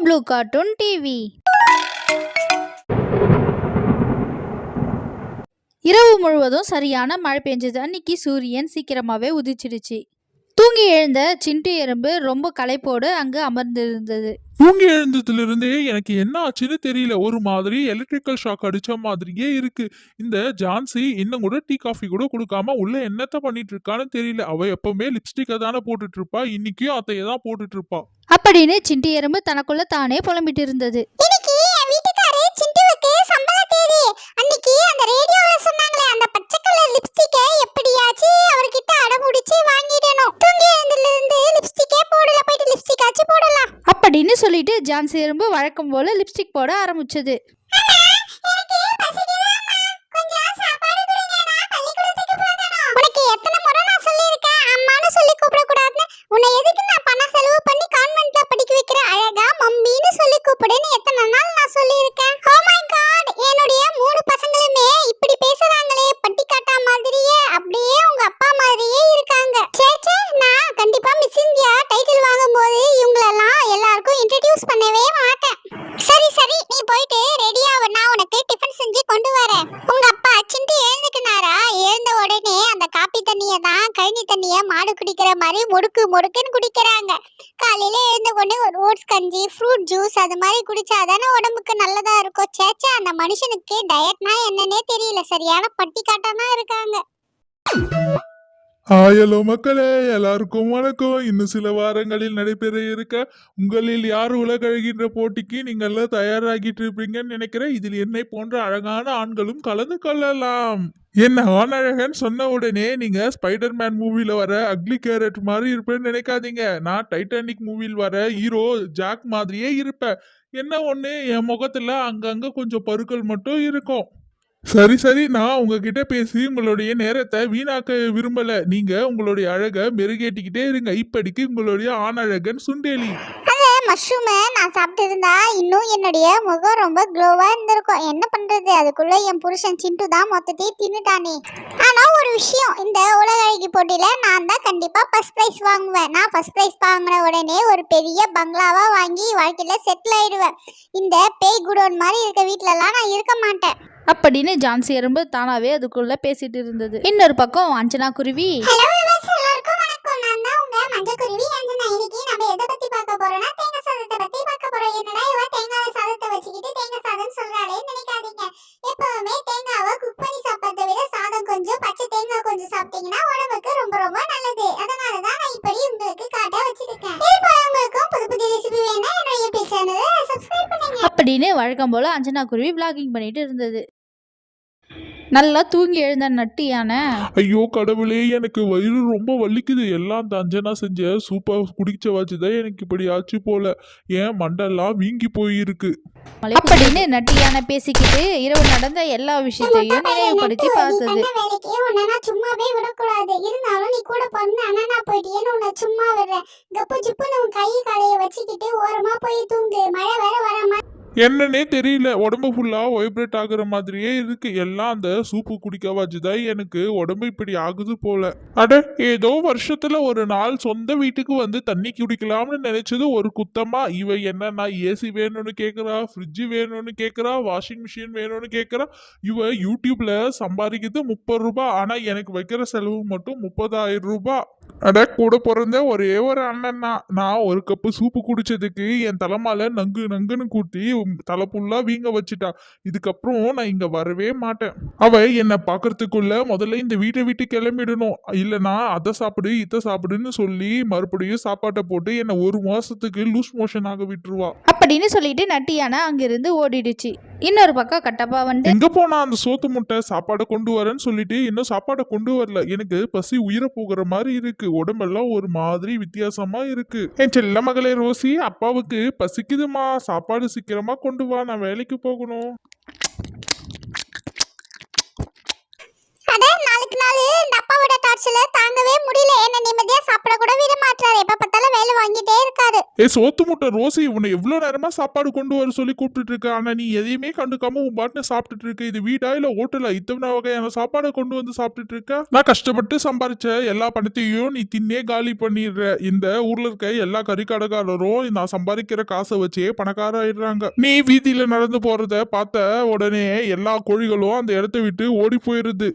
Blue cartoon TV இரவு முழுவதும் சரியான மழை பெஞ்சது. அன்னைக்கு சூரியன் சீக்கிரமாகவே உதிச்சிடுச்சு தூங்கி எழுந்த சிண்டு எறும்பு ரொம்ப களைப்போடு அங்கு அமர்ந்திருந்தது. தூங்கி எழுந்ததுல இருந்தே எனக்கு என்ன ஆச்சுன்னு தெரியல. ஒரு மாதிரி எலக்ட்ரிக்கல் ஷாக் அடிச்ச மாதிரியே இருக்கு. இந்த ஜான்சி இன்னும் கூட டீ காஃபி கூட கொடுக்காம உள்ள என்னத்த பண்ணிட்டு இருக்கான்னு தெரியல. அவ எப்பவுமே லிப்ஸ்டிக்கை தானே போட்டுட்டு இருப்பா. இன்னைக்கும் அதையே தான் போட்டுட்டு இருப்பா. அப்படின்னு சிண்டு எறும்பு தனக்குள்ள தானே புலம்பிட்டு இருந்தது இன்னைக்கு என் வீட்டுக்காரரு சிண்டுவுக்கு சம்பள தேதி அன்னைக்கு அந்த ரேடியோல சொன்னாங்களே அந்த பச்சை கலர் லிப்ஸ்டிக்கை எப்படியாச்சு அவர்கிட்ட அடமுடிச்சு வாங்கிடணும் தூங்கி எழுந்ததுல இருந்து லிப்ஸ்டிக்கே போடல போயிட்டு லிப்ஸ்டிக் ஆச்சு போடலாம் அப்படின்னு சொல்லிட்டு ஜான்சி எறும்பு வழக்கம் போல லிப்ஸ்டிக் போட ஆரம்பிச்சது. உனக்கு எத்தனை நாள் நான் சொல்லியிருக்கேன்? முடுக்கு குடிக்கிறாங்க. காலையில எழுந்த உடனே ஒரு ஓட்ஸ் கஞ்சி ஃப்ரூட் ஜூஸ் அது மாதிரி குடிச்சாதானே உடம்புக்கு நல்லதா இருக்கும். சேச்சா அந்த மனுஷனுக்கு டயட்னா என்னன்னே தெரியல. சரியான பட்டிக்காட்டனா இருக்காங்க. ஹலோ மக்களே எல்லாருக்கும் வணக்கம். இன்னும் சில வாரங்களில் நடைபெற இருக்க உங்களில் யார் உலகழுகின்ற போட்டிக்கு நீங்கள் தயாராகிட்டு இருப்பீங்கன்னு நினைக்கிறேன். இதில் என்னை போன்ற அழகான ஆண்களும் கலந்து கொள்ளலாம். என்ன ஆணழகன் சொன்ன உடனே நீங்க ஸ்பைடர்மேன் மூவியில் வர அக்லி கேரட் மாதிரி இருப்பேன்னு நினைக்காதீங்க. நான் டைட்டானிக் மூவியில் வர ஹீரோ ஜாக் மாதிரியே இருப்பேன். என்ன ஒன்று என் முகத்தில் அங்கங்கே கொஞ்சம் பருக்கள் மட்டும் இருக்கும். சரி சரி. நான் உங்ககிட்ட பேசி உங்களுடைய நேரத்தை வீணாக்க விரும்பல. நீங்க உங்களுடைய அழக மெருகேட்டிக்கிட்டே இருங்க. இப்படிக்கு உங்களுடைய ஆணழகன் சுண்டேலி. அந்த மஷ்ரூமை நான் சாப்பிட்டு இருந்தா இன்னும் என்னுடைய முகம் ரொம்ப க்ளோவா இருந்திருக்கும். என்ன பண்றது? அதுக்குள்ள என் புருஷன் சிண்டு தான் மொத்தத்தையும் தின்னுட்டானே. ஆனா ஒரு விஷயம். இந்த உலக அழகி போட்டியில நான் தான் கண்டிப்பா ஃபர்ஸ்ட் பிரைஸ் வாங்குவேன். நான் ஃபர்ஸ்ட் ப்ரைஸ் வாங்கின உடனே ஒரு பெரிய பங்களாவா வாங்கி வாழ்க்கையில செட்டில் ஆயிடுவேன். இந்த பேய் குடோன் மாதிரி இருக்க வீட்லலாம் நான் இருக்க மாட்டேன். அப்படின்னு ஜான்சி எறும்பு தானாவே அதுக்குள்ள பேசிட்டு இருந்தது. இன்னொரு பக்கம் அஞ்சனா குருவி. அஞ்சனா. தேங்காய் சாதத்தை வச்சுக்கிட்டு தேங்காய் சாதம் சொல்றாளே நினைக்காதீங்க. எப்பவுமே தேங்காவை குக் பண்ணி சாப்பிட்றதை விட கொஞ்சம் பச்சை தேங்காய் கொஞ்சம் சாப்பிட்டீங்கன்னா உடம்புக்கு ரொம்ப ரொம்ப நல்லது. அதனால தான் நான் இப்படி உங்களுக்கு காட்ட வச்சிருக்கேன். இது போல உங்களுக்கும் புது புது ரெசிபி வேணா என்னோட யூடியூப் சேனலை சப்ஸ்கிரைப் பண்ணுங்க. அப்படின்னு வழக்கம் போல அஞ்சனா குருவி விளாகிங் பண்ணிட்டு இருந்தது. நல்லா தூங்கி எழுந்த நட்டு யானை ஐயோ கடவுளே எனக்கு வயிறு ரொம்ப வலிக்குது. எல்லாம் அந்த அஞ்சனா செஞ்ச சூப்பர் குடிச்ச வச்சுதான் எனக்கு இப்படி ஆச்சு போல. என் மண்டெல்லாம் வீங்கி போயிருக்கு. அப்படின்னு நட்டு யானை பேசிக்கிட்டு இரவு நடந்த எல்லா விஷயத்தையும் நினைவுபடுத்தி பார்த்தது. பண்ண சும்மாவே விடக்கூடாது. இருந்தாலும் நீ கூட பிறந்து அண்ணனா போயிட்டியேன்னு உன்னை சும்மா விடுறேன். கப்பு சிப்புன்னு உன் கை காலையை வச்சுக்கிட்டு ஓரமா போய் தூங்கு. மழை வேற வர மாதிரி என்னன்னே தெரியல. உடம்பு ஃபுல்லாக வைப்ரேட் ஆகுற மாதிரியே இருக்கு. எல்லாம் அந்த சூப்பு குடிக்க வச்சுதான் எனக்கு உடம்பு இப்படி ஆகுது போல. அட ஏதோ வருஷத்துல ஒரு நாள் சொந்த வீட்டுக்கு வந்து தண்ணி குடிக்கலாம்னு நினைச்சது ஒரு குத்தமா? இவ என்னன்னா ஏசி வேணும்னு கேட்குறா ஃப்ரிட்ஜ் வேணும்னு கேட்குறா வாஷிங் மிஷின் வேணும்னு கேட்குறா இவ யூடியூப்ல சம்பாதிக்கிறது முப்பது ரூபாய் ஆனா எனக்கு வைக்கிற செலவு மட்டும் முப்பதாயிரம் ரூபாய் அட கூட பிறந்த ஒரே ஒரு அண்ணன் நான் ஒரு கப்பு சூப்பு குடிச்சதுக்கு என் தலைமால நங்கு நங்குன்னு கூட்டி தலை புல்லா வீங்க வச்சுட்டா. இதுக்கப்புறம் நான் இங்க வரவே மாட்டேன். அவ என்னை பார்க்கறதுக்குள்ள முதல்ல இந்த வீட்டை விட்டு கிளம்பிடணும். இல்லைனா அதை சாப்பிடு இதை சாப்பிடுன்னு சொல்லி மறுபடியும் சாப்பாட்டை போட்டு என்னை ஒரு மாசத்துக்கு லூஸ் மோஷன் ஆக விட்டுருவா. அப்படின்னு சொல்லிட்டு நட்டு யானை அங்கிருந்து ஓடிடுச்சு. இன்னொரு பக்கம் கட்டப்பா வந்து எங்க போனா அந்த சோத்து முட்டை சாப்பாடை கொண்டு வரேன்னு சொல்லிட்டு இன்னும் சாப்பாடை கொண்டு வரல. எனக்கு பசி உயிர போகிற மாதிரி இருக்கு. உடம்பெல்லாம் ஒரு மாதிரி வித்தியாசமா இருக்கு. என் செல்ல மகளே ரோசி அப்பாவுக்கு பசிக்குதுமா? சாப்பாடு சீக்கிரமா கொண்டு வா நான் வேலைக்கு போகணும். ஏ சோத்து முட்டை ரோசி உன்னை எவ்வளோ நேரமா சாப்பாடு கொண்டு வர சொல்லி கூப்பிட்டு இருக்க? ஆனா நீ எதையுமே கண்டுக்காம உன் பாட்டுல சாப்பிட்டுட்டு இருக்க. இது வீடா இல்ல ஹோட்டலா இத்தனை வகையான சாப்பாடை கொண்டு வந்து சாப்பிட்டுட்டு இருக்க? நான் கஷ்டப்பட்டு சம்பாரிச்ச எல்லா பணத்தையும் நீ தின்னே காலி பண்ணிடுற. இந்த ஊர்ல இருக்க எல்லா கறிக்கடைக்காரரும் நான் சம்பாதிக்கிற காசை வச்சே பணக்கார ஆயிடுறாங்க நீ வீதியில நடந்து போறத பார்த்த உடனே எல்லா கோழிகளும் அந்த இடத்த விட்டு ஓடி போயிருது.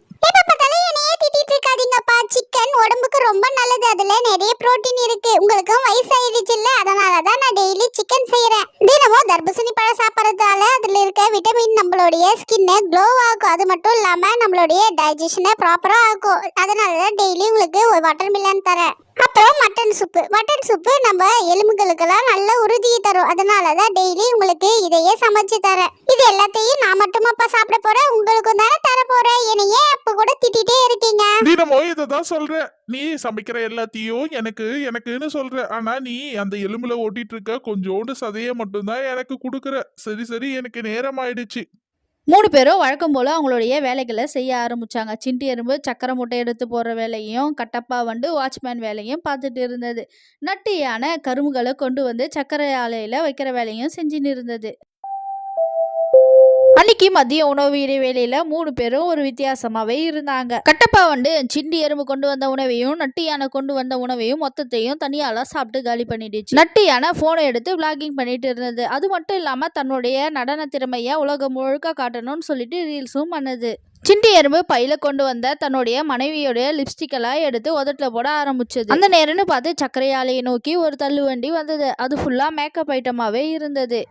உடம்புக்கு ரொம்ப நல்லது. அதுல நிறைய புரோட்டீன் இருக்கு. உங்களுக்கும் வயசாயிடுச்சு இல்ல அதனால தான் நான் டெய்லி சிக்கன் செய்யறேன் தினமும் தர்பூசணி பழம் சாப்பிடறதால அதுல இருக்க விட்டமின் நம்மளுடைய ஸ்கின்னை க்ளோ ஆகும். அது மட்டும் இல்லாம நம்மளுடைய டைஜஷனை ப்ராப்பரா ஆகும். அதனால தான் டெய்லி உங்களுக்கு ஒரு வாட்டர் மில்லன் தரேன். அப்புறம் மட்டன் சூப்பு மட்டன் சூப்பு நம்ம எலும்புகளுக்கெல்லாம் நல்ல உறுதியை தரும். அதனால தான் டெய்லி உங்களுக்கு இதையே சமைச்சு தரேன். இது எல்லாத்தையும் நான் மட்டுமாப்பா சாப்பிட போறேன். உங்களுக்கும் தானே தர போறேன் என்னை ஏன் அப்ப கூட திட்டிட்டே இருக்கீங்க தினமும் இதை தான் சொல்ற. நீ சமைக்கிற எல்லாத்தையும் எனக்கு எனக்குன்னு சொல்ற. ஆனா நீ அந்த எலும்புல ஓட்டிட்டு இருக்க கொஞ்சோண்டு சதைய மட்டும்தான் எனக்கு கொடுக்குற. சரி சரி எனக்கு நேரம் ஆயிடுச்சு மூணு பேரும் வழக்கம் போல் அவங்களுடைய வேலைகளை செய்ய ஆரம்பித்தாங்க சிண்டி எறும்பு சக்கரை மூட்டை எடுத்து போகிற வேலையும் கட்டப்பா வந்து வாட்ச்மேன் வேலையும் பார்த்துட்டு இருந்தது. நட்டியான கரும்புகளை கொண்டு வந்து சக்கரை ஆலையில் வைக்கிற வேலையும் செஞ்சுன்னு இருந்தது. அன்னைக்கு மதிய உணவு இடைவேளையில மூணு பேரும் ஒரு வித்தியாசமாவே இருந்தாங்க. கட்டப்பா வந்து சிண்டி எறும்பு கொண்டு வந்த உணவையும் நட்டு யானை கொண்டு வந்த உணவையும் மொத்தத்தையும் தனியால சாப்பிட்டு காலி பண்ணிடுச்சு. நட்டு யானை போனை எடுத்து விளாகிங் பண்ணிட்டு இருந்தது. அது மட்டும் இல்லாம தன்னுடைய நடன திறமைய உலகம் முழுக்க காட்டணும்னு சொல்லிட்டு ரீல்ஸும் பண்ணுது. சிண்டி எறும்பு பையில கொண்டு வந்த தன்னுடைய மனைவியோடைய லிப்ஸ்டிக்கெல்லாம் எடுத்து உதட்டுல போட ஆரம்பிச்சது. அந்த நேரம்னு பார்த்து சர்க்கரை ஆலையை நோக்கி ஒரு தள்ளுவண்டி வந்தது. அது ஃபுல்லா மேக்கப் ஐட்டமாவே இருந்தது.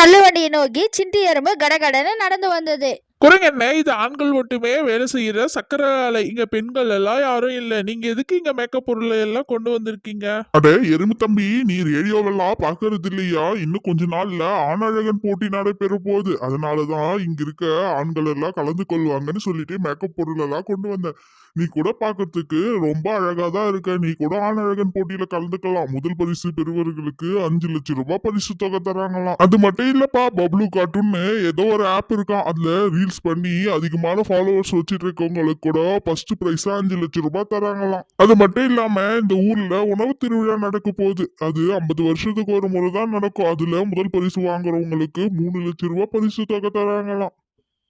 தள்ளுவண்டியை நோக்கி சிண்டி எறும்பு கடகடன்னு நடந்து வந்தது. குரங்க என்ன? இது ஆண்கள் மட்டுமே வேலை செய்யற சக்கர ஆலை. இங்க பெண்கள் எல்லாம் யாரும் இல்ல. நீங்க எதுக்கு இங்க மேக்கப் பொருளை எல்லாம் கொண்டு வந்திருக்கீங்க? அட எறும்பு தம்பி நீ ரேடியோவெல்லாம் பாக்குறது இல்லையா? இன்னும் கொஞ்ச நாள்ல ஆணழகன் போட்டி நடைபெற போகுது. அதனாலதான் இங்க இருக்க ஆண்கள் எல்லாம் கலந்து கொள்வாங்கன்னு சொல்லிட்டு மேக்கப் பொருள் எல்லாம் கொண்டு வந்தேன் நீ கூட பாக்குறதுக்கு ரொம்ப அழகா தான் இருக்க. நீ கூட ஆணழகன் போட்டியில கலந்துக்கலாம். முதல் பரிசு பெறுவர்களுக்கு அஞ்சு லட்சம் ரூபாய் பரிசு தொகை தராங்களாம். அது மட்டும் இல்லப்பா பப்ளூ கார்ட்டூன்னு ஏதோ ஒரு ஆப் இருக்கான் அதுல ரீல்ஸ் பண்ணி அதிகமான ஃபாலோவர்ஸ் வச்சுட்டு இருக்கவங்களுக்கு கூட ஃபர்ஸ்ட் ப்ரைஸா அஞ்சு லட்சம் ரூபாய் தராங்களாம். அது மட்டும் இல்லாம இந்த ஊர்ல உணவு திருவிழா நடக்க போகுது. அது ஐம்பது வருஷத்துக்கு ஒரு முறை தான் நடக்கும். அதுல முதல் பரிசு வாங்குறவங்களுக்கு மூணு லட்சம் ரூபாய் பரிசு தொகை தராங்களாம்.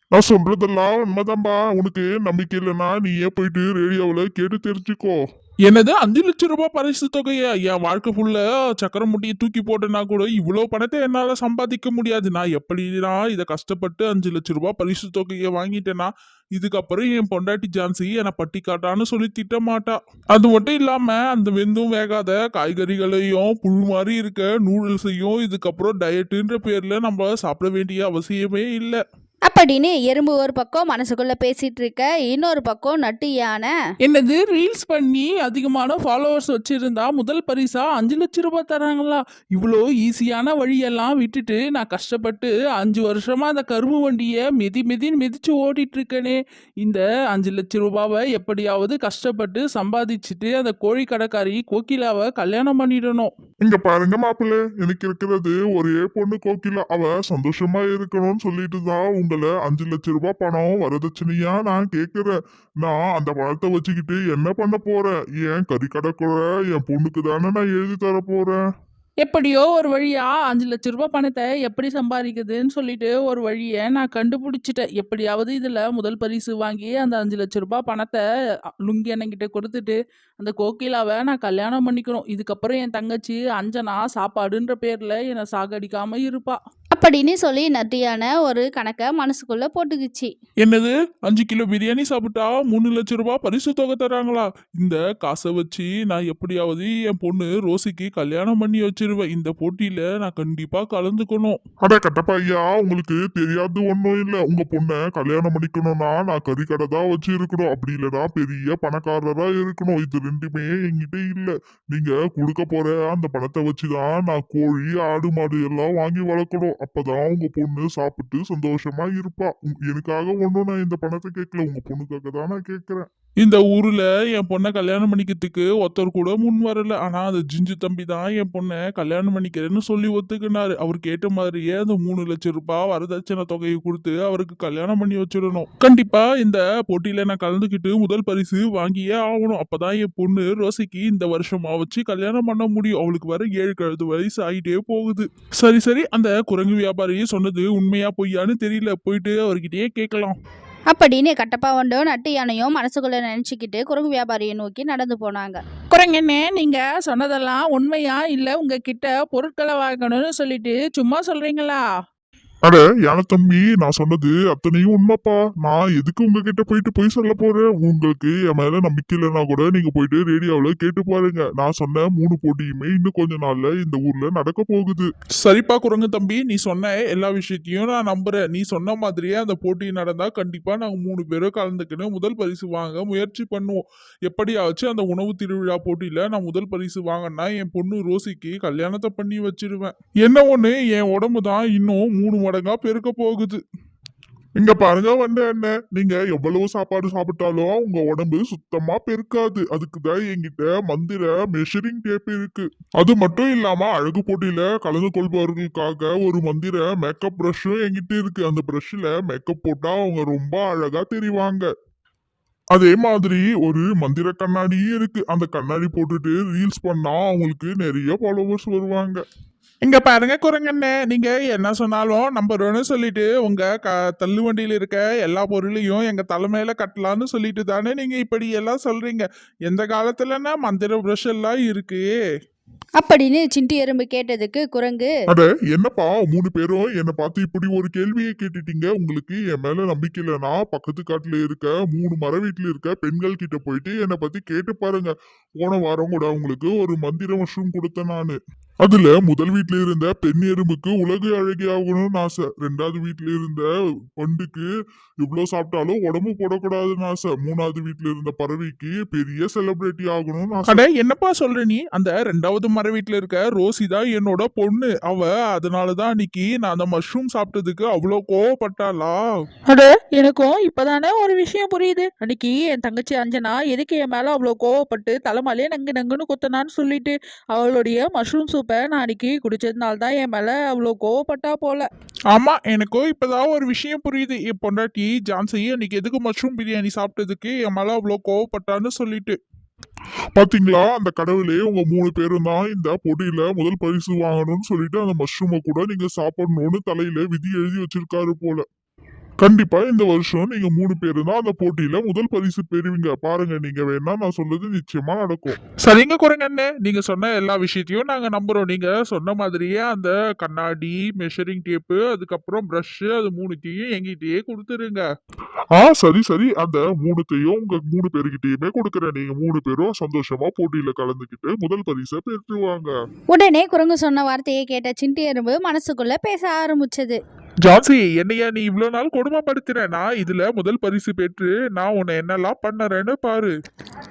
நான் சொல்றதெல்லாம் உண்மைதான்பா. உனக்கு நம்பிக்கை இல்லைன்னா நீயே போயிட்டு ரேடியோவில் கேட்டு தெரிஞ்சுக்கோ. என்னது அஞ்சு லட்சம் ரூபாய் பரிசு தொகையா? என் வாழ்க்கை ஃபுல்ல சக்கரம் முட்டியை தூக்கி போட்டேன்னா கூட இவ்வளோ பணத்தை என்னால் சம்பாதிக்க முடியாது. நான் எப்படினா இதை கஷ்டப்பட்டு அஞ்சு லட்சம் ரூபாய் பரிசு தொகையை வாங்கிட்டேன்னா இதுக்கப்புறம் என் பொண்டாட்டி ஜான்சி என்னை பட்டி காட்டான்னு சொல்லி திட்ட மாட்டா. அது மட்டும் இல்லாம அந்த வெந்தும் வேகாத காய்கறிகளையும் புழு மாதிரி இருக்க நூடுல்ஸையும் இதுக்கப்புறம் டயட்டுன்ற பேர்ல நம்ம சாப்பிட வேண்டிய அவசியமே இல்லை. அப்படின்னு எறும்பு ஒரு பக்கம் மனசுக்குள்ள பேசிட்டு இருக்க இன்னொரு பக்கம் நட்டு யானை. என்னது ரீல்ஸ் பண்ணி அதிகமான ஃபாலோவர்ஸ் வச்சிருந்தா முதல் பரிசா அஞ்சு லட்சம் ரூபாய் தராங்களா? இவ்வளோ ஈஸியான வழியெல்லாம் விட்டுட்டு நான் கஷ்டப்பட்டு அஞ்சு வருஷமா அந்த கரும்பு வண்டியை மிதி மிதின்னு மிதிச்சு ஓட்டிட்டு இருக்கேனே. இந்த அஞ்சு லட்சம் ரூபாவை எப்படியாவது கஷ்டப்பட்டு சம்பாதிச்சுட்டு அந்த கோழி கடைக்காரி கோகிலாவை கல்யாணம் பண்ணிடணும். இங்க பாருங்க மாப்பிள்ளை எனக்கு இருக்கிறது ஒரே பொண்ணு கோகிலா. அவ சந்தோஷமா இருக்கணும்னு சொல்லிட்டு தான் உங்களை அஞ்சு லட்சம் ரூபாய் பணம் வரதட்சணையா நான் கேட்குறேன் நான் அந்த பணத்தை வச்சுக்கிட்டு என்ன பண்ண போறேன் ஏன் கறி கடை என் பொண்ணுக்கு தானே நான் எழுதி தர போறேன். எப்படியோ ஒரு வழியா அஞ்சு லட்ச ரூபாய் பணத்தை எப்படி சம்பாதிக்குதுன்னு சொல்லிட்டு ஒரு வழியை நான் கண்டுபிடிச்சிட்டேன். எப்படியாவது இதில் முதல் பரிசு வாங்கி அந்த அஞ்சு லட்ச ரூபாய் பணத்தை லுங்கி அண்ணங்கிட்ட கொடுத்துட்டு அந்த கோகிலாவை நான் கல்யாணம் பண்ணிக்கணும். இதுக்கப்புறம் என் தங்கச்சி அஞ்சனா சாப்பாடுன்ற பேரில் என்னை சாகடிக்காம இருப்பா. அப்படின்னு சொல்லி நட்டு யானை ஒரு கணக்கை மனசுக்குள்ள போட்டுக்குச்சு. என்னது? அஞ்சு கிலோ பிரியாணி சாப்பிட்டா மூணு லட்சம் ரூபாய் பரிசு தொகை தராங்களா? இந்த காசை வச்சு நான் எப்படியாவது என் பொண்ணு ரோசிக்கு கல்யாணம் பண்ணி வச்சிருவேன். இந்த போட்டியில நான் கண்டிப்பா கலந்துக்கணும். அட கட்டப்பா ஐயா உங்களுக்கு தெரியாது ஒன்றும் இல்லை. உங்க பொண்ணை கல்யாணம் பண்ணிக்கணும்னா நான் கறி கடை தான் வச்சு இருக்கணும் அப்படி இல்லைன்னா பெரிய பணக்காரரா இருக்கணும். இது ரெண்டுமே என்கிட்ட இல்லை. நீங்க கொடுக்க போற அந்த பணத்தை வச்சுதான் நான் கோழி ஆடு மாடு எல்லாம் வாங்கி வளர்க்கணும். அப்பதான் உங்க பொண்ணு சாப்பிட்டு சந்தோஷமா இருப்பா. எனக்காக ஒன்றும் நான் இந்த பணத்தை கேட்கல. உங்க பொண்ணுக்காக தான் நான் கேட்கறேன். இந்த ஊர்ல என் பொண்ணை கல்யாணம் பண்ணிக்கிறதுக்கு ஒருத்தர் கூட முன் வரல. ஆனா அந்த ஜிஞ்சு தம்பி தான் என் பொண்ணை கல்யாணம் பண்ணிக்கிறேன்னு சொல்லி ஒத்துக்கினாரு. அவர் கேட்ட மாதிரியே அந்த மூணு லட்சம் ரூபாய் வரதட்சணை தொகையை கொடுத்து அவருக்கு கல்யாணம் பண்ணி வச்சிடணும். கண்டிப்பா இந்த போட்டியில நான் கலந்துக்கிட்டு முதல் பரிசு வாங்கியே ஆகணும். அப்பதான் என் பொண்ணு ரோசிக்கு இந்த வருஷமா வச்சு கல்யாணம் பண்ண முடியும். அவளுக்கு வர ஏழு கழுது வயசு ஆகிட்டே போகுது. சரி சரி அந்த குரங்கு வியாபாரி சொன்னது உண்மையா பொய்யான்னு தெரியல. போயிட்டு அவர்கிட்டயே கேட்கலாம். அப்படின்னு கட்டப்பா வண்டும் நட்டு யானையும் மனசுக்குள்ள நினைச்சுக்கிட்டு குரங்கு வியாபாரியை நோக்கி நடந்து போனாங்க. குரங்கண்ணே நீங்க சொன்னதெல்லாம் உண்மையா? இல்ல உங்ககிட்ட பொருட்களை வாங்கணும்னு சொல்லிட்டு சும்மா சொல்றீங்களா? அட யானை தம்பி நான் சொன்னது அத்தனையும் உண்மைப்பா. நான் எதுக்கு உங்ககிட்ட போயிட்டு போய் சொல்ல போறேன்? உங்களுக்கு என் மேல நம்பிக்கை இல்லைன்னா கூட நீங்க போயிட்டு ரேடியோவில் கேட்டு பாருங்க. நான் சொன்ன மூணு போட்டியுமே இன்னும் கொஞ்ச நாள்ல இந்த ஊர்ல நடக்க போகுது. சரிப்பா குரங்கு தம்பி. நீ சொன்ன எல்லா விஷயத்தையும் நான் நம்புறேன். நீ சொன்ன மாதிரியே அந்த போட்டி நடந்தா கண்டிப்பா நாங்க மூணு பேரும் கலந்துக்கின்னு முதல் பரிசு வாங்க முயற்சி பண்ணுவோம். எப்படியாச்சும் அந்த உணவு திருவிழா போட்டியில நான் முதல் பரிசு வாங்கினா என் பொண்ணு ரோசிக்கு கல்யாணத்தை பண்ணி வச்சிருவேன். என்ன ஒண்ணு? என் உடம்பு தான் இன்னும் மூணு மடங்கா பெருக்க போகுது. இங்க பாருங்க வந்த என்ன நீங்க எவ்வளவு சாப்பாடு சாப்பிட்டாலும் உங்க உடம்பு சுத்தமா பெருக்காது. அதுக்கு தான் என்கிட்ட மந்திர மெஷரிங் டேப் இருக்கு. அது மட்டும் இல்லாம அழகு போட்டியில கலந்து கொள்பவர்களுக்காக ஒரு மந்திர மேக்கப் ப்ரஷும் என்கிட்ட இருக்கு. அந்த ப்ரஷ்ல மேக்கப் போட்டா அவங்க ரொம்ப அழகா தெரிவாங்க. அதே மாதிரி ஒரு மந்திர கண்ணாடியும் இருக்கு. அந்த கண்ணாடி போட்டுட்டு ரீல்ஸ் பண்ணா அவங்களுக்கு நிறைய ஃபாலோவர்ஸ் வருவாங்க. இங்க பாருங்க குரங்கண்ணே. நீங்க என்ன சொன்னாலும் நம்புறோன்னு சொல்லிட்டு உங்க க தள்ளு வண்டியில இருக்க எல்லா பொருளையும் எங்க தலைமையில கட்டலாம்னு சொல்லிட்டு தானே நீங்க இப்படி எல்லாம் சொல்றீங்க. எந்த காலத்துலன்னா மந்திர ப்ரஷ் எல்லாம் இருக்கு? அப்படின்னு சிண்டி எறும்பு கேட்டதுக்கு குரங்கு அட என்னப்பா? மூணு பேரும் என்னை பார்த்து இப்படி ஒரு கேள்வியை கேட்டுட்டீங்க. உங்களுக்கு என் மேல நம்பிக்கை இல்லைன்னா பக்கத்து காட்டுல இருக்க மூணு மர வீட்டுல இருக்க பெண்கள் கிட்ட போயிட்டு என்னை பத்தி கேட்டு பாருங்க. போன வாரம் கூட உங்களுக்கு ஒரு மந்திர மஷ்ரூம் கொடுத்தேன் நானு. அதுல முதல் வீட்ல இருந்த பெண் எறும்புக்கு உலக அழகி ஆகணும்னு ஆசை. ரெண்டாவது வீட்ல இருந்த பண்டுக்கு இவ்வளவு சாப்பிட்டாலும் உடம்பு போடக்கூடாதுன்னு ஆசை. மூணாவது வீட்ல இருந்த பறவைக்கு பெரிய செலிபிரிட்டி ஆகணும்னு ஆசை. அட என்னப்பா சொல்ற நீ? அந்த ரெண்டாவது மர வீட்டுல இருக்க ரோசி தான் என்னோட பொண்ணு. அவ அதனாலதான் அன்னைக்கு நான் அந்த மஷ்ரூம் சாப்பிட்டதுக்கு அவ்வளோ கோவப்பட்டாளா? அட எனக்கும் இப்பதானே ஒரு விஷயம் புரியுது. அன்னைக்கு என் தங்கச்சி அஞ்சனா எதுக்கு என் மேல அவ்வளோ கோவப்பட்டு தலைமலையே நங்கு நங்குன்னு குத்தனான்னு சொல்லிட்டு அவளுடைய மஷ்ரூம் சூப்பை நான் அன்னைக்கு குடிச்சதுனால தான் என் மேலே அவ்வளோ கோவப்பட்டா போல. ஆமாம் எனக்கும் இப்போதான் ஒரு விஷயம் புரியுது. என் பொண்டாட்டி ஜான்சி அன்னைக்கு எதுக்கு மஷ்ரூம் பிரியாணி சாப்பிட்டதுக்கு என் மேலே அவ்வளோ கோவப்பட்டான்னு சொல்லிட்டு. பாத்தீங்களா? அந்த கடவுளே உங்க மூணு பேரும் தான் இந்த போட்டியில முதல் பரிசு வாங்கணும்னு சொல்லிட்டு அந்த மஷ்ரூமை கூட நீங்க சாப்பிடணும்னு தலையில விதி எழுதி வச்சிருக்காரு போல. கண்டிப்பா இந்த வருஷம் நீங்க மூணு பேரு தான் அந்த போட்டியில முதல் பரிசு பெறுவீங்க. பாருங்க நீங்க வேணா நான் சொல்றது நிச்சயமா நடக்கும். சரிங்க குரங்கண்ணே நீங்க சொன்ன எல்லா விஷயத்தையும் நாங்க நம்புறோம். நீங்க சொன்ன மாதிரியே அந்த கண்ணாடி மெஷரிங் டேப்பு அதுக்கப்புறம் பிரஷ் அது மூணுத்தையும் எங்கிட்டயே கொடுத்துருங்க. ஆ சரி சரி. அந்த மூணுத்தையும் உங்க மூணு பேருக்கிட்டயுமே கொடுக்குறேன். நீங்க மூணு பேரும் சந்தோஷமா போட்டியில கலந்துக்கிட்டு முதல் பரிசை பெற்றுவாங்க. உடனே குரங்கு சொன்ன வார்த்தையை கேட்ட சிண்டி எறும்பு மனசுக்குள்ள பேச ஆரம்பிச்சது. ஜான்சி என்னையா நீ இவ்வளவு நாள் கொடுமைப்படுத்துற நான் இதுல முதல் பரிசு பெற்று நான் உன்னை என்னெல்லாம் பண்ணறேன்னு பாரு.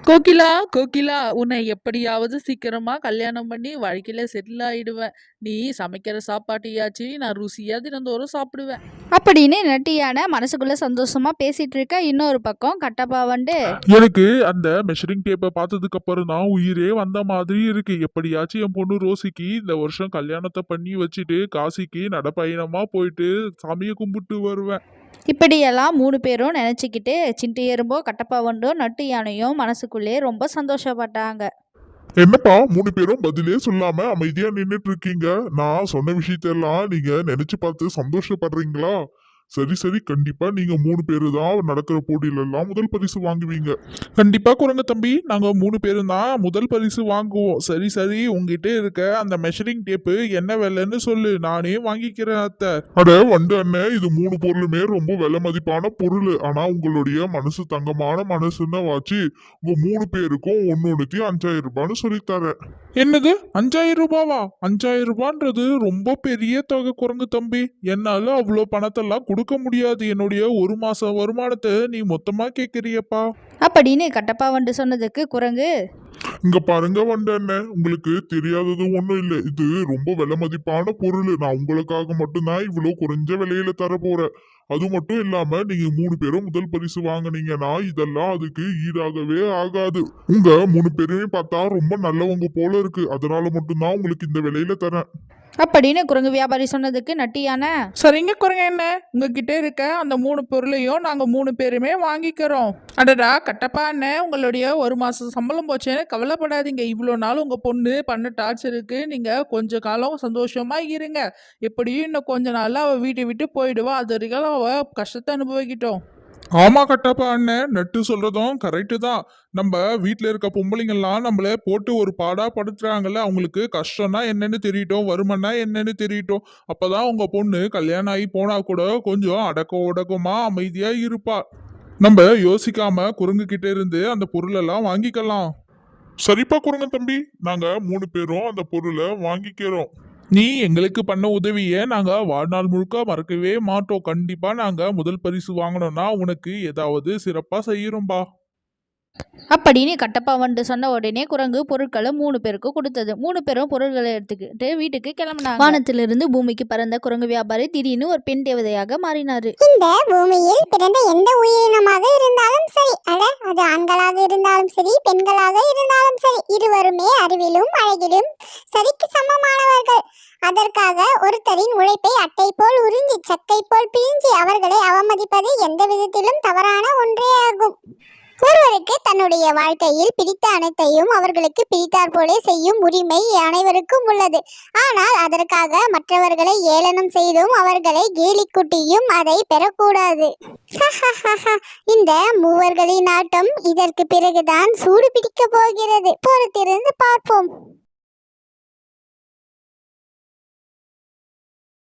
கோகிலா கோகிலா உன்னை எப்படியாவது சீக்கிரமா கல்யாணம் பண்ணி வாழ்க்கையில செட்டில் ஆயிடுவேன். நீ சமைக்கிற சாப்பாட்டையாச்சு நான் ருசியா தினந்தோறும் சாப்பிடுவேன். அப்படின்னு நட்டியான மனசுக்குள்ள சந்தோஷமா பேசிட்டு இருக்க இன்னொரு பக்கம் கட்டப்பா வந்து எனக்கு அந்த மெஷரிங் டேப்பை பார்த்ததுக்கு அப்புறம் தான் உயிரே வந்த மாதிரி இருக்கு. எப்படியாச்சும் என் பொண்ணு ரோசிக்கு இந்த வருஷம் கல்யாணத்தை பண்ணி வச்சுட்டு காசிக்கு நடப்பயணமா போயிட்டு சாமியை கும்பிட்டு வருவேன். இப்படியெல்லாம் மூணு பேரும் நினச்சிக்கிட்டு சிண்டி எறும்போ கட்டப்பா வண்டோ நட்டு யானையும் மனசுக்குள்ளே ரொம்ப சந்தோஷப்பட்டாங்க. என்னப்பா மூணு பேரும் பதிலே சொல்லாம அமைதியா நின்னுட்டு இருக்கீங்க? நான் சொன்ன விஷயத்தெல்லாம் நீங்க நினைச்சு பார்த்து சந்தோஷப்படுறீங்களா? சரி சரி கண்டிப்பா நீங்க மூணு பேரு தான் நடக்கிற போட்டியில எல்லாம் முதல் பரிசு வாங்குவீங்க. கண்டிப்பா குரங்கு தம்பி நாங்க மூணு பேரும் தான் முதல் பரிசு வாங்குவோம். சரி சரி உங்ககிட்ட இருக்க அந்த மெஷரிங் டேப்பு என்ன விலைன்னு சொல்லு. நானே வாங்கிக்கிறேன் அத்தை. அட வண்டு அண்ணன் இது மூணு பொருளுமே ரொம்ப விலை மதிப்பான பொருள். ஆனா உங்களுடைய மனசு தங்கமான மனசுன்னு வாச்சு உங்க மூணு பேருக்கும் ஒன்னொன்னுத்தையும் அஞ்சாயிரம் ரூபான்னு சொல்லித்தரேன். என்னது? அஞ்சாயிரம் ரூபாவா? அஞ்சாயிரம் ரூபான்றது ரொம்ப பெரிய தொகை குரங்கு தம்பி. என்னால அவ்வளோ பணத்தெல்லாம் கொடுக்க முடியாது. என்னுடைய ஒரு மாசம் வருமானத்தை நீ மொத்தமா கேட்குறியப்பா அப்படின்னு கட்டப்பா வந்து சொன்னதுக்கு குரங்கு. இங்க பாருங்க வண்டு அண்ணன் உங்களுக்கு தெரியாதது ஒண்ணும் இல்ல. இது ரொம்ப விலை மதிப்பான பொருள். நான் உங்களுக்காக மட்டும்தான் இவ்வளவு குறைஞ்ச விலையில தர போறேன் அது மட்டும் இல்லாம நீங்க மூணு பேரும் முதல் பரிசு வாங்குனீங்கன்னா இதெல்லாம் அதுக்கு ஈடாகவே ஆகாது. உங்க மூணு பேரையும் பார்த்தா ரொம்ப நல்லவங்க போல இருக்கு. அதனால மட்டும்தான் உங்களுக்கு இந்த விலையில தரேன். அப்படின்னு குரங்கு வியாபாரி சொன்னதுக்கு நட்டு யானை சரிங்க குரங்க என்ன உங்ககிட்ட இருக்க அந்த மூணு பொருளையும் நாங்கள் மூணு பேருமே வாங்கிக்கிறோம். அடடா கட்டப்பா அண்ணன் உங்களுடைய ஒரு மாதம் சம்பளம் போச்சேன்னு கவலைப்படாதீங்க. இவ்வளோ நாள் உங்கள் பொண்ணு பண்ண டார்ச்சருக்கு நீங்கள் கொஞ்ச காலம் சந்தோஷமாக இருங்க. எப்படியும் இன்னும் கொஞ்ச நாளில் அவள் வீட்டை விட்டு போயிடுவா. அது வரைக்கும் அவள் கஷ்டத்தை அனுபவிக்கிட்டோம். ஆமா கட்டப்பா அண்ணன் நட்டு சொல்றதும் கரெக்டு தான் நம்ம வீட்டில் இருக்க பொம்பளைங்கள்லாம் நம்மள போட்டு ஒரு பாடா படுத்துறாங்கல்ல. அவங்களுக்கு கஷ்டம்னா என்னன்னு தெரியட்டும். வருமன்னா என்னன்னு தெரியட்டும். அப்பதான் உங்க பொண்ணு கல்யாணம் ஆகி போனா கூட கொஞ்சம் அடக்க உடக்கமா அமைதியா இருப்பா. நம்ம யோசிக்காம குரங்கு கிட்ட இருந்து அந்த பொருளெல்லாம் வாங்கிக்கலாம். சரிப்பா குரங்க தம்பி. நாங்க மூணு பேரும் அந்த பொருளை வாங்கிக்கிறோம். நீ எங்களுக்கு பண்ண உதவியை நாங்க வாழ்நாள் முழுக்க மறக்கவே மாட்டோம். கண்டிப்பா நாங்க முதல் பரிசு வாங்கணும்னா உனக்கு ஏதாவது சிறப்பா செய்யறோம்பா. அப்படின்னு கட்டப்பா வந்து சொன்ன உடனே குரங்கு பொருட்களை மூணு பேருக்கு கொடுத்தது. மூணு பேரும் பொருட்களை எடுத்துக்கிட்டு வீட்டுக்கு கிளம்பினாங்க. வானத்திலிருந்து பூமிக்கு பறந்த குரங்கு வியாபாரி திடீர்னு ஒரு பெண் தேவதையாக மாறினாரு. இந்த பூமியில் பிறந்த எந்த உயிரினமாக இருந்தாலும் சரி அட அது ஆண்களாக இருந்தாலும் சரி பெண்களாக இருந்தாலும் சரி இருவருமே அறிவிலும் அழகிலும் சரிக்கு சமமானவர்கள். அதற்காக ஒருத்தரின் உழைப்பை அட்டை போல் உறிஞ்சி சக்கை போல் பிழிஞ்சி அவர்களை அவமதிப்பது எந்த விதத்திலும் தவறான ஒன்றே ஆகும். ஒருவருக்கு தன்னுடைய வாழ்க்கையில் பிடித்த அனைத்தையும் அவர்களுக்கு பிடித்தார் போலே செய்யும் உரிமை அனைவருக்கும் உள்ளது. ஆனால் அதற்காக மற்றவர்களை ஏளனம் செய்தும் அவர்களை கேலி குட்டியும் அதை பெறக்கூடாது. இந்த மூவர்களின் ஆட்டம் இதற்கு பிறகுதான் சூடு பிடிக்க போகிறது. பொறுத்திருந்து பார்ப்போம்.